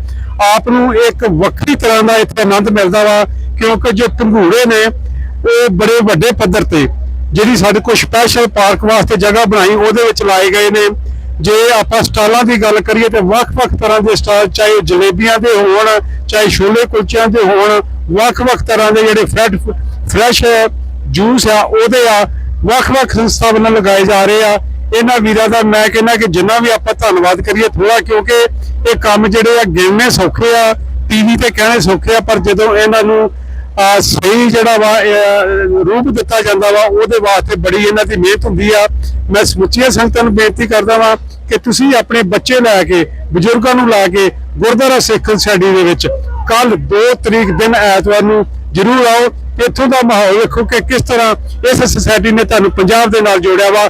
ਆਪ ਨੂੰ ਇੱਕ ਵੱਖਰੀ ਤਰ੍ਹਾਂ ਦਾ ਇੱਥੇ ਆਨੰਦ ਮਿਲਦਾ ਵਾ। ਕਿਉਂਕਿ ਜੋ ਘੰਗੂੜੇ ਨੇ ਉਹ ਬੜੇ ਵੱਡੇ ਪੱਧਰ ਤੇ ਜਿਹੜੀ ਸਾਡੇ ਕੋਲ ਸਪੈਸ਼ਲ ਪਾਰਕ ਵਾਸਤੇ ਜਗ੍ਹਾ ਬਣਾਈ, ਉਹਦੇ ਵਿੱਚ ਲਾਏ ਗਏ ਨੇ। ਜੇ ਆਪਾਂ ਸਟਾਲਾਂ ਦੀ ਗੱਲ ਕਰੀਏ ਤੇ ਵੱਖ-ਵੱਖ ਤਰ੍ਹਾਂ ਦੇ ਸਟਾਲ, ਚਾਹੇ ਜਲੇਬੀਆਂ ਦੇ ਹੋਣ, ਚਾਹੇ ਛੋਲੇ ਕੁਲਚਿਆਂ ਦੇ ਹੋਣ, ਵੱਖ-ਵੱਖ ਤਰ੍ਹਾਂ ਦੇ ਜਿਹੜੇ ਫਰੈਡ, ਫਰੈਸ਼ ਜੂਸ ਆ ਉਹਦੇ ਆ ਵੱਖ-ਵੱਖ ਸੰਸਥਾ ਵੱਲੋਂ ਲਗਾਏ ਜਾ ਰਹੇ ਆ। ਇਹਨਾਂ ਵੀਰਾਂ ਦਾ ਮੈਂ ਕਹਿੰਦਾ ਕਿ ਜਿੰਨਾ ਵੀ ਆਪਾਂ ਧੰਨਵਾਦ ਕਰੀਏ ਥੋੜਾ ਕਿਉਂਕਿ ਇਹ ਕੰਮ ਜਿਹੜੇ ਆ ਗਿਣਨੇ ਸੌਖੇ ਆ, ਟੀਵੀ ਤੇ ਕਹਿਣੇ ਸੌਖੇ ਆ, ਪਰ ਜਦੋਂ ਇਹਨਾਂ ਨੂੰ ਆ ਸਹੀ ਜਿਹੜਾ ਵਾ ਰੂਪ ਦਿੱਤਾ ਜਾਂਦਾ ਵਾ, ਉਹਦੇ ਵਾਸਤੇ ਬੜੀ ਇਹਨਾਂ ਦੀ ਮਿਹਨਤ ਹੁੰਦੀ ਆ। ਮੈਂ ਸਮੁੱਚੀਆਂ ਸੰਗਤਾਂ ਨੂੰ ਬੇਨਤੀ ਕਰਦਾ ਵਾਂ ਕਿ ਤੁਸੀਂ ਆਪਣੇ ਬੱਚੇ ਲੈ ਕੇ, ਬਜ਼ੁਰਗਾਂ ਨੂੰ ਲਾ ਕੇ ਗੁਰਦੁਆਰਾ ਸਿੱਖ ਸੋਸਾਇਟੀ ਦੇ ਵਿੱਚ ਕੱਲ 2 ਤਰੀਕ ਦਿਨ ਐਤਵਾਰ ਨੂੰ ਜਰੂਰ ਆਓ। ਇੱਥੋਂ ਦਾ ਮਾਹੌਲ ਵੇਖੋ ਕਿ ਕਿਸ ਤਰ੍ਹਾਂ ਇਸ ਸੁਸਾਇਟੀ ਨੇ ਤੁਹਾਨੂੰ ਪੰਜਾਬ ਦੇ ਨਾਲ ਜੋੜਿਆ ਵਾ।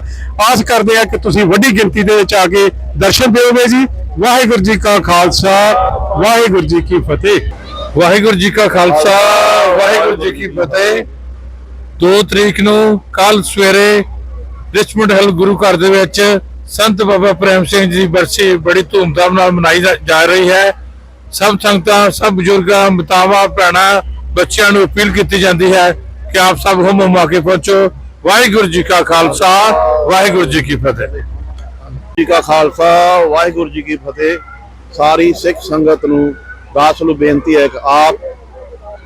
ਆਸ ਕਰਦੇ ਆ ਕਿ ਤੁਸੀਂ ਵੱਡੀ ਗਿਣਤੀ ਦੇ ਵਿੱਚ ਆ ਕੇ ਦਰਸ਼ਨ ਦਿਓਗੇ ਜੀ। ਵਾਹਿਗੁਰੂ ਜੀ ਕਾ ਖਾਲਸਾ, ਵਾਹਿਗੁਰੂ ਜੀ ਕੀ ਫਤਿਹ। ਵਾਹਿਗੁਰੂ ਜੀ ਕਾ ਖਾਲਸਾ, ਵਾਹਿਗੁਰੂ ਜੀ ਕੀ ਫਤਿਹ। 2 ਤਰੀਕ ਨੂੰ ਕੱਲ ਸਵੇਰੇ ਰਿਚਮੰਡ ਹਿੱਲ ਗੁਰੂ ਘਰ ਦੇ ਵਿੱਚ ਸੰਤ ਬਾਬਾ ਪ੍ਰੇਮ ਸਿੰਘ ਜੀ ਬਰਸੀ ਬੜੀ ਧੂਮਧਾਮ ਨਾਲ ਮਨਾਈ ਜਾ- ਰਹੀ ਹੈ। ਸਭ ਸੰਗਤਾਂ, ਸਭ ਬਜ਼ੁਰਗਾਂ, ਮਤਾਵਾ, ਭੈਣਾਂ, ਬੱਚਿਆਂ ਨੂੰ ਅਪੀਲ ਕੀਤੀ ਜਾਂਦੀ ਹੈ ਕਿ ਆਪ ਸਭ ਹੁਮ ਹੁਮਾ ਕੇ ਪਹੁੰਚੋ। ਵਾਹਿਗੁਰੂ ਜੀ ਕਾ ਖਾਲਸਾ, ਵਾਹਿਗੁਰੂ ਜੀ ਕੀ ਫਤਿਹ। ਜੀ ਕਾ ਖਾਲਸਾ, ਵਾਹਿਗੁਰੂ ਜੀ ਕੀ ਫਤਿਹ। ਸਾਰੀ ਸਿੱਖ ਸੰਗਤ ਨੂੰ ਦਾਸ ਨੂੰ ਬੇਨਤੀ ਹੈ ਕਿ ਆਪ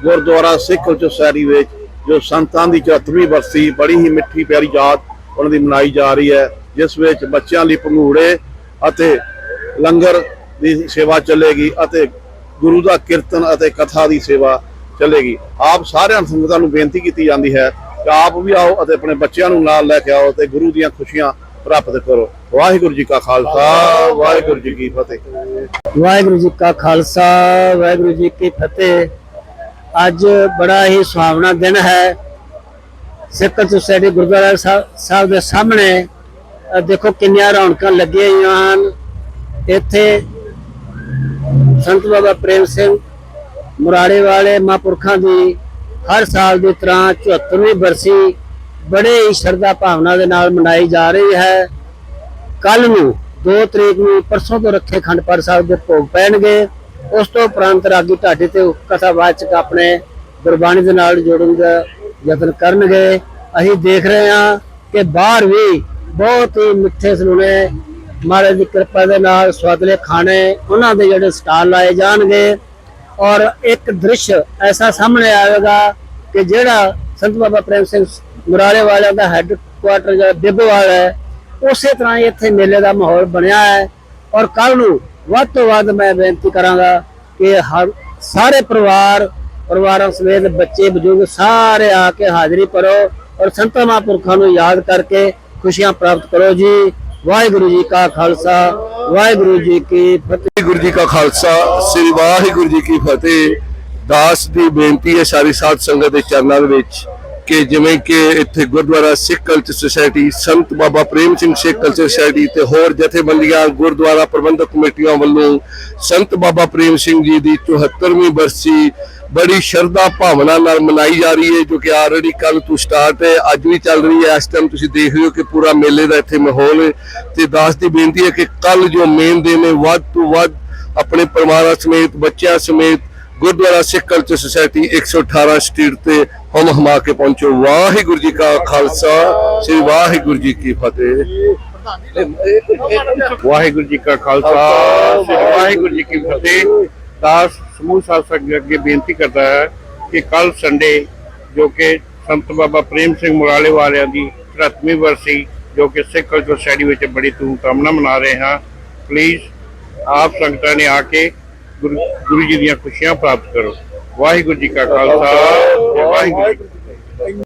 ਗੁਰਦੁਆਰਾ ਸਿੱਖ ਕਲਚਰ ਵਿੱਚ, ਜੋ ਸੰਤਾਂ ਦੀ 74ਵੀਂ ਬਰਸੀ, ਬੜੀ ਹੀ ਮਿੱਠੀ ਪਿਆਰੀ ਯਾਦ ਉਹਨਾਂ ਦੀ ਮਨਾਈ ਜਾ ਰਹੀ ਹੈ, ਜਿਸ ਵਿੱਚ ਬੱਚਿਆਂ ਲਈ ਪੰਘੂੜੇ ਅਤੇ ਲੰਗਰ ਦੀ ਸੇਵਾ ਚੱਲੇਗੀ ਅਤੇ ਗੁਰੂ ਦਾ ਕੀਰਤਨ ਅਤੇ ਕਥਾ ਦੀ ਸੇਵਾ ਚੱਲੇਗੀ। ਆਪ ਸਾਰਿਆਂ ਸੰਗਤਾਂ ਨੂੰ ਬੇਨਤੀ ਕੀਤੀ ਜਾਂਦੀ ਹੈ ਕਿ ਆਪ ਵੀ ਆਓ ਅਤੇ ਆਪਣੇ ਬੱਚਿਆਂ ਨੂੰ ਨਾਲ ਲੈ ਕੇ ਆਓ ਤੇ ਗੁਰੂ ਦੀਆਂ ਖੁਸ਼ੀਆਂ ਪ੍ਰਾਪਤ ਕਰੋ ਵਾਹਿਗੁਰੂ ਜੀ ਕਾ ਖਾਲਸਾ, ਵਾਹਿਗੁਰੂ ਜੀ ਕੀ ਫਤਿਹ। ਵਾਹਿਗੁਰੂ ਜੀ ਕਾ ਖਾਲਸਾ, ਵਾਹਿਗੁਰੂ ਜੀ ਕੀ ਫਤਿਹ। ਅੱਜ ਬੜਾ ਹੀ ਸੁਹਾਵਣਾ ਦਿਨ ਹੈ। ਸਿੱਖ ਸੁਸਾਇਟੀ ਗੁਰਦੁਆਰਾ ਸਾਹਿਬ ਦੇ ਸਾਹਮਣੇ ਦੇਖੋ ਕਿੰਨੀਆਂ ਰੌਣਕਾਂ ਲੱਗੀਆਂ ਹੋਈਆਂ ਹਨ। ਇੱਥੇ ਸੰਤ ਬਾਬਾ ਪ੍ਰੇਮ ਸਿੰਘ ਮੁਰਾੜੇ ਵਾਲੇ ਮਹਾਂਪੁਰਖਾਂ ਦੀ ਹਰ ਸਾਲ ਦੀ ਤਰ੍ਹਾਂ 74ਵੀਂ ਬਰਸੀ ਬੜੇ ਹੀ ਸ਼ਰਧਾ ਭਾਵਨਾ ਦੇ ਨਾਲ ਮਨਾਈ ਜਾ ਰਹੀ ਹੈ। ਕੱਲ ਨੂੰ 2 ਤਰੀਕ ਨੂੰ ਪਰਸੋਂ ਤੋਂ ਰੱਖੇ ਖੰਡ ਸਾਹਿਬ ਦੇ ਭੋਗ ਪੈਣਗੇ। ਉਸ ਤੋਂ ਉਪਰੰਤ ਰਾਗੀ ਢਾਡੀ ਤੇ ਕਥਾਵਾਚਕ ਆਪਣੇ ਗੁਰਬਾਣੀ ਦੇ ਨਾਲ ਜੋੜਨ ਦਾ ਯਤਨ ਕਰਨਗੇ। ਅਸੀਂ ਦੇਖ ਰਹੇ ਹਾਂ ਕਿ ਬਾਹਰ ਵੀ ਬਹੁਤ ਹੀ ਮਿੱਠੇ ਸਲੂਣੇ ਮਹਾਰਾਜ ਦੀ ਕਿਰਪਾ ਦੇ ਨਾਲ ਸਵਾਦਲੇ ਖਾਣੇ ਉਹਨਾਂ ਦੇ ਜਿਹੜੇ ਸਟਾਲ ਲਾਏ ਜਾਣਗੇ। ਔਰ ਇੱਕ ਦ੍ਰਿਸ਼ ਐਸਾ ਸਾਹਮਣੇ ਆਵੇਗਾ ਕਿ ਜਿਹੜਾ ਸੰਤ ਬਾਬਾ ਪ੍ਰੇਮ ਸਿੰਘ ਮੁਰਾਰੇ ਵਾਲਿਆਂ ਦਾ ਹੈੱਡ ਕੁਆਟਰ ਜਿਹੜਾ ਬਿੱਬਵਾਲ ਹੈ, ਉਸੇ ਤਰ੍ਹਾਂ ਇੱਥੇ ਮੇਲੇ ਦਾ ਮਾਹੌਲ ਬਣਿਆ ਹੈ। ਔਰ ਕੱਲ ਨੂੰ ਵੱਧ ਤੋਂ ਵੱਧ ਮੈਂ ਬੇਨਤੀ ਕਰਾਂਗਾ ਕਿ ਹਰ, ਸਾਰੇ ਪਰਿਵਾਰ, ਪਰਿਵਾਰਾਂ ਸਮੇਤ ਬੱਚੇ, ਬਜ਼ੁਰਗ ਸਾਰੇ ਆ ਕੇ ਹਾਜ਼ਰੀ ਭਰੋ ਔਰ ਸੰਤਾਂ ਮਹਾਂਪੁਰਖਾਂ ਨੂੰ ਯਾਦ ਕਰਕੇ ਖੁਸ਼ੀਆਂ ਪ੍ਰਾਪਤ ਕਰੋ ਜੀ। ਵਾਹਿਗੁਰੂ ਜੀ ਕਾ ਖਾਲਸਾ, ਵਾਹਿਗੁਰੂ ਜੀ ਕੀ ਫਤਿਹ। ਵਾਹਿਗੁਰੂ ਜੀ ਕਾ ਖਾਲਸਾ, ਸ੍ਰੀ ਵਾਹਿਗੁਰੂ ਜੀ ਕੀ ਫਤਿਹ। ਦਾਸ ਦੀ ਬੇਨਤੀ ਹੈ ਸਾਰੀ ਸਾਧ ਸੰਗਤ ਦੇ ਚਰਨਾਂ ਦੇ ਵਿੱਚ ਕਿ ਜਿਵੇਂ ਕਿ ਇੱਥੇ Gurdwara Sikh culture society, Sant Baba Prem Singh Sikh culture society ਤੇ ਹੋਰ ਜਥੇਬੰਦੀਆਂ, ਗੁਰਦੁਆਰਾ ਪ੍ਰਬੰਧਕ ਕਮੇਟੀਆਂ ਵੱਲੋਂ ਸੰਤ ਬਾਬਾ ਪ੍ਰੇਮ ਸਿੰਘ ਜੀ ਦੀ 74ਵੀਂ ਬਰਸੀ ਬੜੀ ਸ਼ਰਧਾ ਭਾਵਨਾ ਨਾਲ ਮਨਾਈ ਜਾ ਰਹੀ ਹੈ, ਜੋ ਕਿ ਆਲਰੇਡੀ ਕੱਲ ਤੋਂ ਸਟਾਰਟ ਹੈ, ਅੱਜ ਵੀ ਚੱਲ ਰਹੀ ਹੈ। ਇਸ ਟਾਈਮ ਤੁਸੀਂ ਦੇਖ ਰਹੇ ਹੋ ਕਿ ਪੂਰਾ ਮੇਲੇ ਦਾ ਇੱਥੇ ਮਾਹੌਲ ਹੈ ਤੇ ਦਾਸ ਦੀ ਬੇਨਤੀ ਹੈ ਕਿ ਕੱਲ ਜੋ ਮੇਨ ਦਿਨ ਹੈ, ਵੱਧ ਤੋਂ ਵੱਧ ਆਪਣੇ ਪਰਿਵਾਰਾਂ ਸਮੇਤ, ਬੱਚਿਆਂ ਸਮੇਤ gurdwara Sikh culture society 118 street ਤੇ ਹਮ ਹਮਾ ਕੇ ਪਹੁੰਚੋ। ਵਾਹਿਗੁਰੂ ਜੀ ਕਾ ਖਾਲਸਾ, ਸ੍ਰੀ ਵਾਹਿਗੁਰੂ ਜੀ ਕੀ ਫਤਿਹ। ਵਾਹਿਗੁਰੂ ਜੀ ਕਾ ਖਾਲਸਾ ਵਾਹਿਗੁਰੂ ਜੀ ਕੀ ਫਤਿਹ। ਦਾਸ ਸਮੂਹ ਸਾਧ ਸੰਗਤ ਅੱਗੇ ਬੇਨਤੀ ਕਰਦਾ ਹੈ ਕਿ ਕੱਲ ਸੰਡੇ, ਜੋ ਕਿ ਸੰਤ ਬਾਬਾ ਪ੍ਰੇਮ ਸਿੰਘ ਮੁਰਾਲੇ ਵਾਲਿਆਂ ਦੀ 73ਵੀਂ ਵਰਸੀ, ਜੋ ਕਿ ਸਿੱਖ ਕਲਚਰ ਸੋਸਾਇਟੀ ਵਿੱਚ ਬੜੀ ਧੂਮਧਾਮ ਨਾਲ ਮਨਾ ਰਹੇ ਹਾਂ। ਪਲੀਜ਼ ਆਪ ਸੰਗਤਾਂ ਨੇ ਆ ਕੇ ਗੁਰੂ ਗੁਰੂ ਜੀ ਦੀਆਂ ਖੁਸ਼ੀਆਂ ਪ੍ਰਾਪਤ ਕਰੋ। ਵਾਹਿਗੁਰੂ ਜੀ ਕਾ ਖਾਲਸਾ ਵਾਹਿਗੁਰੂ ਜੀ